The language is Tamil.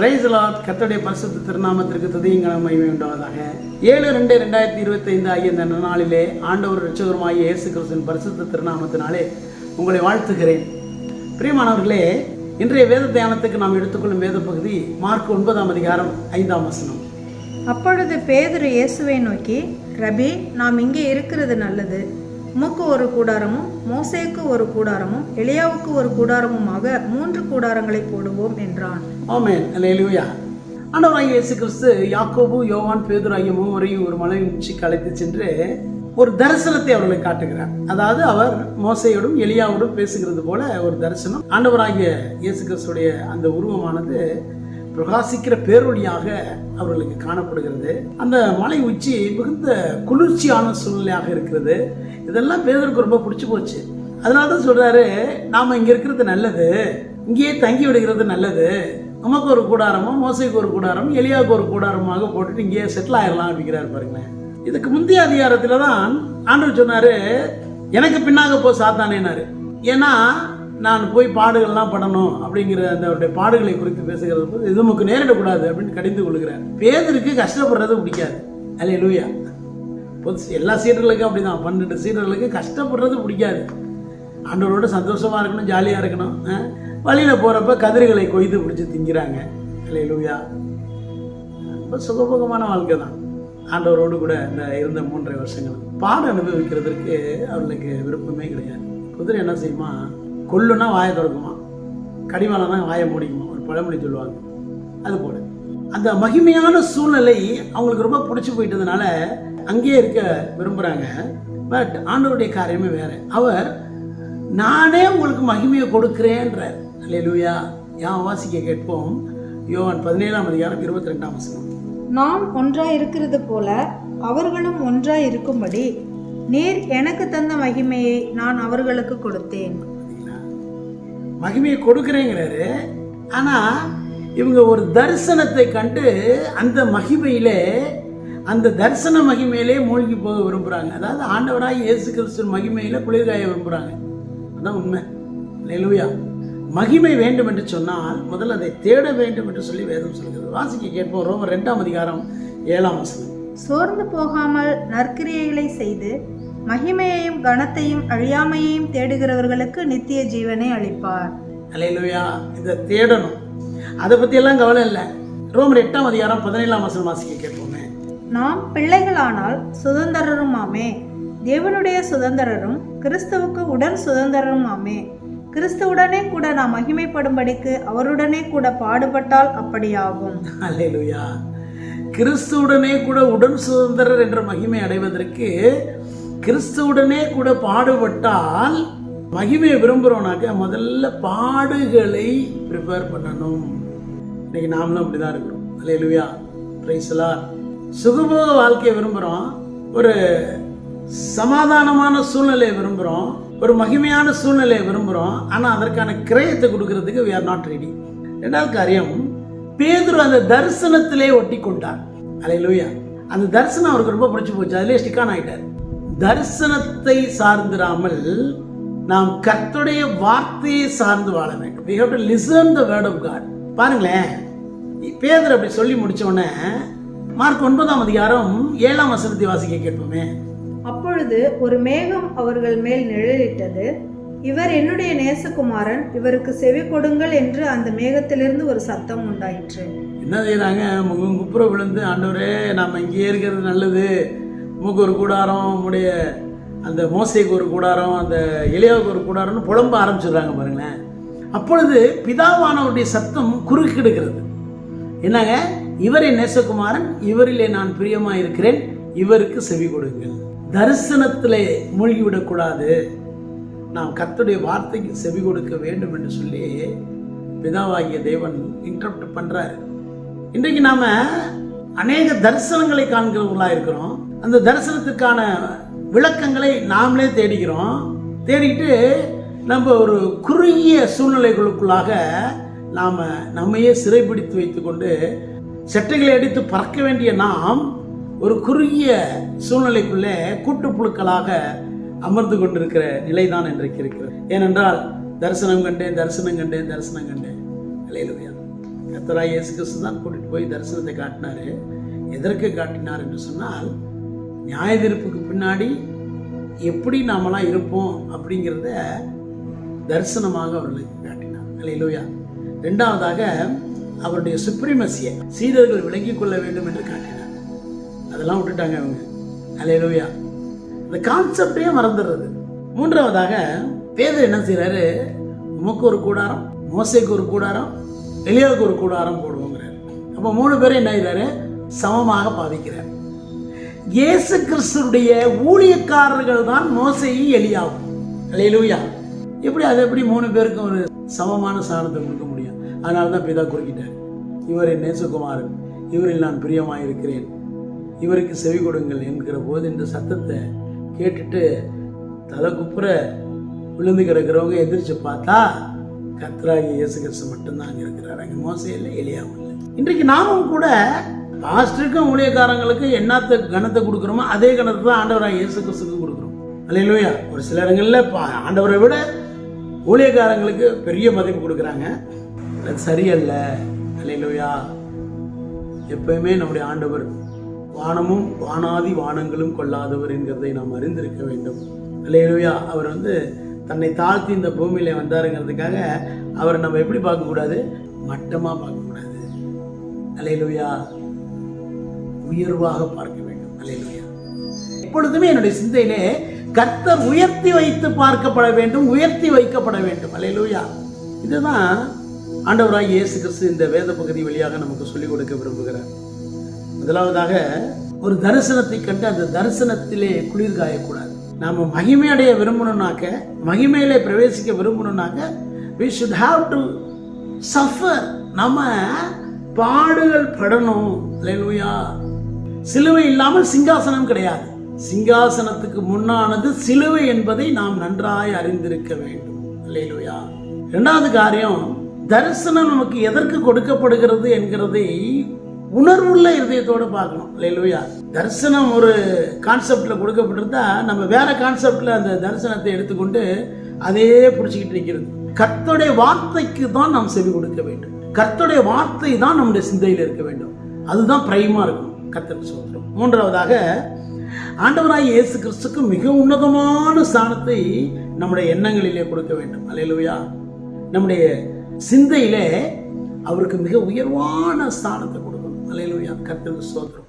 பிரைஸ்லாத் கத்தோடைய பரிசுத்த திருநாமத்திற்கு துதியங்கன மகிமை உண்டாவதாக. ஏழு ரெண்டு ரெண்டாயிரத்தி இருபத்தைந்து ஆகிய இந்த நாளிலே ஆண்டவர் ரட்சகருமாகிய இயேசு கிறிஸ்துவின் பரிசுத்த திருநாமத்தினாலே உங்களை வாழ்த்துகிறேன். பிரியமானவர்களே இன்றைய வேத தியானத்துக்கு நாம் எடுத்துக்கொள்ளும் வேத பகுதி மார்க் ஒன்பதாம் அதிகாரம் ஐந்தாம் வசனம். அப்பொழுது பேதுரு இயேசுவை நோக்கி ரபி நாம் இங்கே இருக்கிறது நல்லது. உமக்கு ஒரு கூடாரமும் மோசேக்கு ஒரு கூடாரமும் எளியாவுக்கு ஒரு கூடாரமுமாக மூன்று கூடாரங்களை போடுவோம் என்றான். ஆமென். அல்லேலூயா. ஆண்டவராகிய இயேசு கிறிஸ்து யாக்கோபு யோவான் பேதுரு ஆகிய மூவரையும் ஒரு மலை உச்சிக்கு அழைத்து சென்று ஒரு தரிசனத்தை அவர்களை காட்டுகிறார். அதாவது அவர் மோசையோடும் எளியாவோடும் பேசுகிறது போல ஒரு தரிசனம். ஆண்டவராகிய இயேசு கிறிஸ்துடைய அந்த உருவமானது பிரகாசிக்கிற பேரொழியாக அவர்களுக்கு காணப்படுகிறது. அந்த மலை உச்சி மிகுந்த குளிர்ச்சியான சூழ்நிலையாக இருக்கிறது. இதெல்லாம் பேதருக்கு ரொம்ப பிடிச்சி போச்சு. அதனால தான் சொல்கிறாரு நாம் இங்கே இருக்கிறது நல்லது. இங்கேயே தங்கி விடுகிறது நல்லது. நமக்கு ஒரு கூடாரமும் மோசைக்கு ஒரு கூடாரம் எலியாவுக்கு ஒரு கூடாரமாக போட்டுட்டு இங்கேயே செட்டில் ஆயிடலாம் அப்படிங்கிறாரு பாருங்களேன். இதுக்கு முந்தைய அதிகாரத்தில் தான் ஆண்டவர் சொன்னார் எனக்கு பின்னாக போ சாத்தானேனாரு ஏன்னா நான் போய் பாடுகள்லாம் பண்ணணும் அப்படிங்கிற அந்த அவருடைய பாடுகளை குறித்து பேசுகிறது போது இது நமக்கு நேரிடக்கூடாது அப்படின்னு கடிந்து கொள்கிறார் பேதருக்கு கஷ்டப்படுறது பிடிக்காது. அல்ல லூயா பொது எல்லா சீடர்களுக்கும் அப்படி தான் பன்னெண்டு சீடர்களுக்கு கஷ்டப்படுறது பிடிக்காது. ஆண்டவரோட சந்தோஷமாக இருக்கணும் ஜாலியாக இருக்கணும் வழியில் போகிறப்ப கதிர்களை கொய்து பிடிச்சி திங்கிறாங்க. அலே லூயா ரொம்ப சுகபோகமான வாழ்க்கை தான். ஆண்டவரோடு கூட இந்த இருந்த மூன்றரை வருஷங்கள். பாட அனுபவிக்கிறதுக்கு அவர்களுக்கு விருப்பமே கிடையாது. குதிரை என்ன செய்யுமா? கொல்லுனா வாயை திறக்குமா? கடிவாளம்னா வாயை மூடிக்குமா? ஒரு பழமொழி சொல்லுவாங்க. அது போல. அந்த மகிமையான சூழ்நிலை அவங்களுக்கு ரொம்ப பிடிச்சி போயிட்டதுனால அங்கேயே இருக்க விரும்புகிறாங்க பட் ஆண்டவருடைய காரியமே வேற. அவர் நானே உங்களுக்கு மகிமையை கொடுக்குறேன்றார். அல்லே லூயா யான் வாசிக்க கேட்போம். யோவான் பதினேழாம் அதிகாரம் இருபத்தி ரெண்டாம் வசனம். நாம் ஒன்றாய் இருக்கிறது போல அவர்களும் ஒன்றாய் இருக்கும்படி நீர் எனக்கு தந்த மகிமையை நான் அவர்களுக்கு கொடுத்தேன். மகிமையை கொடுக்குறேங்கிறாரு. ஆனால் இவங்க ஒரு தரிசனத்தை கண்டு அந்த மகிமையிலே அந்த தரிசன மகிமையிலே மூழ்கி போக விரும்புகிறாங்க அதாவது ஆண்டவராக இயேசு கிறிஸ்துவின் மகிமையில் குளிர்காய விரும்புகிறாங்க அதான் உண்மை. நெலுவையா மகிமை வேண்டும் என்று சொன்னால் முதல்ல அதை தேட வேண்டும் என்று சொல்லி வேதம் சொல்கிறது. வாசிக்க கேட்போம். ரோமர் ரெண்டாம் அதிகாரம் ஏழாம் வசனம். சோர்ந்து போகாமல் நற்கிரியைகளை செய்து மகிமையையும் கனத்தையும் அழியாமையையும் தேடுகிறவர்களுக்கு நித்திய ஜீவனை அளிப்பார். அலையிலுயா இதை தேடணும். அதை பற்றியெல்லாம் கவலை இல்லை. ரோமர் எட்டாம் அதிகாரம் பதினேழாம் வசனம் வாசிக்க கேட்போமே. நாம் பிள்ளைகளானால் சுதந்திரருமாமே. தேவனுடைய சுதந்திரரும் கிறிஸ்துவுக்கு உடன் சுதந்திரருமாமே. கிறிஸ்துவுடனே கூட நாம் மகிமைப்படும்படிக்கு அவருடனே கூட பாடுபட்டால் அப்படியாகும். அல்லேலூயா கிறிஸ்துவுடனே கூட உடன் சுதந்திரர் என்ற மகிமை அடைவதற்கு கிறிஸ்துவுடனே கூட பாடுபட்டால் மகிமையை விரும்புகிறோம்னாக்க முதல்ல பாடுகளை ப்ரிப்பேர் பண்ணணும். இன்னைக்கு நாமளும் அப்படி தான் இருக்கிறோம் அல்லேலூயா பிரைஸ்லா சுகபோக வாழ்க்கையை விரும்புகிறோம் ஒரு சமாதானமான சூழ்நிலையை விரும்புகிறோம் ஒரு மகிமையான சூழ்நிலையை விரும்புகிறோம் ஆனால் அதற்கான கிரயத்தை கொடுக்கறதுக்கு வி ஆர் நாட் ரெடி ரெண்டாவது காரியம் பேதுரு அந்த தரிசனத்திலே ஒட்டி கொண்டார் அலையிலுயா அந்த தரிசனம் அவருக்கு ரொம்ப பிடிச்சி போச்சு. அதிலே ஸ்டிக்கான் ஆயிட்டார். தரிசனத்தை சார்ந்திராமல் நாம் கர்த்தருடைய வார்த்தையை சார்ந்து வாழ வேண்டும். We have to listen the word of god. பாருங்களேன் பேதர் அப்படி சொல்லி முடிச்ச உடனே மார்க் ஒன்பதாம் அதிகாரம் ஏழாம் வசனத்தை வாசிக்க கேட்போமே. அப்பொழுது ஒரு மேகம் அவர்கள் மேல் நிழலிட்டது. இவர் என்னுடைய நேசகுமாரன் இவருக்கு செவி கொடுங்கள் என்று அந்த மேகத்திலிருந்து ஒரு சத்தம் உண்டாயிற்று. என்ன செய்கிறாங்க முகம் குப்புற விழுந்து ஆண்டவரே நாம் இங்கேயே இருக்கிறது நல்லது. உமக்கு ஒரு கூடாரம் உங்களுடைய அந்த மோசைக்கு ஒரு கூடாரம் அந்த இளையாவுக்கு ஒரு கூடாரம்னு புலம்ப ஆரம்பிச்சிடுறாங்க பாருங்களேன். அப்பொழுது பிதாவானவருடைய சத்தம் குறுக்கிடுகிறது. என்னங்க? இவரே நேசகுமாரன் இவரிலே நான் பிரியமாக இருக்கிறேன் இவருக்கு செவி கொடுங்கள். தரிசனத்தில் மூழ்கிவிடக்கூடாது. நாம் கத்துடைய வார்த்தைக்கு செவி கொடுக்க வேண்டும் என்று சொல்லி பிதாவாகிய தேவன் இன்டரப்ட் பண்ணுறாரு இன்றைக்கு நாம் அநேக தரிசனங்களை காண்கிறவங்களாக இருக்கிறோம் அந்த தரிசனத்துக்கான விளக்கங்களை நாமளே தேடிக்கிறோம் தேடிக்கிட்டு நம்ம ஒரு குறுகிய சூழ்நிலைகளுக்குள்ளாக நாம் நம்மையே சிறைப்பிடித்து வைத்துக்கொண்டு செட்டைகளை அடித்து பறக்க வேண்டிய நாம் ஒரு குறுகிய சூழ்நிலைக்குள்ளே கூட்டுப்புழுக்களாக அமர்ந்து கொண்டிருக்கிற நிலைதான் இன்றைக்கு இருக்கிறது. ஏனென்றால் தரிசனம் கண்டேன் தரிசனம் கண்டேன் தரிசனம் கண்டேன். அலையிலுயா கத்தராய் இயேசு கிறிஸ்து தான் கூட்டிகிட்டு போய் தரிசனத்தை காட்டினார். எதற்கு காட்டினார் என்று சொன்னால் நியாய தீர்ப்புக்கு பின்னாடி எப்படி நாமெல்லாம் இருப்போம் அப்படிங்கிறத தரிசனமாக அவர்களுக்கு காட்டினார். அல்லையிலூயா ரெண்டாவதாக அவருடைய சுப்ரீமசியை சீடர்கள் விளங்கிக் கொள்ள வேண்டும் என்று காட்டினார். அதெல்லாம் விட்டுட்டாங்க அவங்க. அல்லையிலூயா இந்த கான்செப்டே மறந்துடுறது. மூன்றாவதாக பேதர் என்ன செய்கிறாரு உமக்கு ஒரு கூடாரம் மோசைக்கு ஒரு கூடாரம் எளியாவுக்கு ஒரு கூடாரம் போடுவோங்கிறார். அப்போ மூணு பேரும் என்ன செய்கிறாரு சமமாக பாவிக்கிறார். இயேசு கிறிஸ்துடைய ஊழியக்காரர்கள் தான் மோசையும் எலியாவும். அல்லேலூயா எப்படி அது எப்படி மூணு பேருக்கும் ஒரு சமமான சாணத்தை கொடுக்க முடியும்? அதனால தான் பிதா குறுக்கிட்டார். இவர் என் நேசகுமாரன். இவரில் நான் பிரியமாக இருக்கிறேன் இவருக்கு செவி கொடுங்கள் என்கிற போது இந்த சத்தத்தை கேட்டுட்டு தலை குப்புற விழுந்து கிடக்கிறவங்க எந்திரிச்சு பார்த்தா கத்ராகி இயேசு கிறிஸ்து மட்டும்தான் அங்கே இருக்கிறார். அங்கே மோசம் இல்லை எலியாவும் இல்லை. இன்றைக்கு நாமும் கூட பாஸ்டருக்கும் ஊழியக்காரங்களுக்கு என்னத்தை கணத்தை கொடுக்குறோமோ அதே கணத்தை தான் ஆண்டவராக இயேசு கிறிஸ்துக்கு கொடுக்குறோம். அல்லையிலூயா ஒரு சில இடங்களில் பா ஆண்டவரை விட ஊழியக்காரங்களுக்கு பெரிய மதிப்பு கொடுக்குறாங்க. அது சரியல்ல. அல்லையிலூயா எப்பயுமே நம்முடைய ஆண்டவர் வானமும் வானாதி வானங்களும் கொள்ளாதவர் என்கிறதை நாம் அறிந்திருக்க வேண்டும். அல்லையிலூயா அவர் வந்து தன்னை தாழ்த்தி இந்த பூமியில் வந்தாருங்கிறதுக்காக அவரை நம்ம எப்படி பார்க்கக்கூடாது? மட்டமாக பார்க்கக்கூடாது. அல்லையிலூயா உயர்வாக பார்க்க வேண்டும். அல்லையா எப்பொழுதுமே என்னுடைய சிந்தையிலே கர்த்தர் உயர்த்தி வைத்து பார்க்கப்பட வேண்டும் உயர்த்தி வைக்கப்பட வேண்டும். அல்லையா இதுதான் ஆண்டவராய் இயேசு கிறிஸ்து இந்த வேத பகுதி வழியாக நமக்கு சொல்லிக் கொடுக்க விரும்புகிறார். முதலாவதாக ஒரு தரிசனத்தை கண்டு அந்த தரிசனத்திலே குளிர் காயக்கூடாது. நாம மகிமை அடைய விரும்பணும்னாக்க மகிமையிலே பிரவேசிக்க விரும்பணும்னாக்க we should have to suffer நம்ம பாடுகள் படணும். அல்லேலூயா. சிலுவை இல்லாமல் சிங்காசனம் கிடையாது. சிங்காசனத்துக்கு முன்னானது சிலுவை என்பதை நாம் நன்றாய் அறிந்திருக்க வேண்டும். அல்லேலூயா. இரண்டாவது காரியம் தரிசனம் நமக்கு எதற்கு கொடுக்கப்படுகிறது என்கிறதை உணர்வுள்ள இதயத்தோடு பார்க்கணும். அல்லேலூயா. தரிசனம் ஒரு கான்செப்டில் கொடுக்கப்பட்டிருந்தா நம்ம வேற கான்செப்டில் அந்த தரிசனத்தை எடுத்துக்கொண்டு அதையே பிடிச்சிக்கிட்டு இருக்கிறது கர்த்தருடைய வார்த்தைக்கு தான் நாம் செவி கொடுக்க வேண்டும். கர்த்தருடைய வார்த்தை தான் நம்முடைய சிந்தையில் இருக்க வேண்டும். அதுதான் பிரைமாக இருக்கும். கர்த்தருக்கு சோதரம் மூன்றாவதாக ஆண்டவராய் இயேசு கிறிஸ்துக்கு மிக உன்னதமான ஸ்தானத்தை நம்முடைய எண்ணங்களிலே கொடுக்க வேண்டும். அல்லேலூயா. நம்முடைய சிந்தையிலே அவருக்கு மிக உயர்வான ஸ்தானத்தை கொடுக்கணும். அல்லேலூயா. கர்த்தருக்கு சோதரம்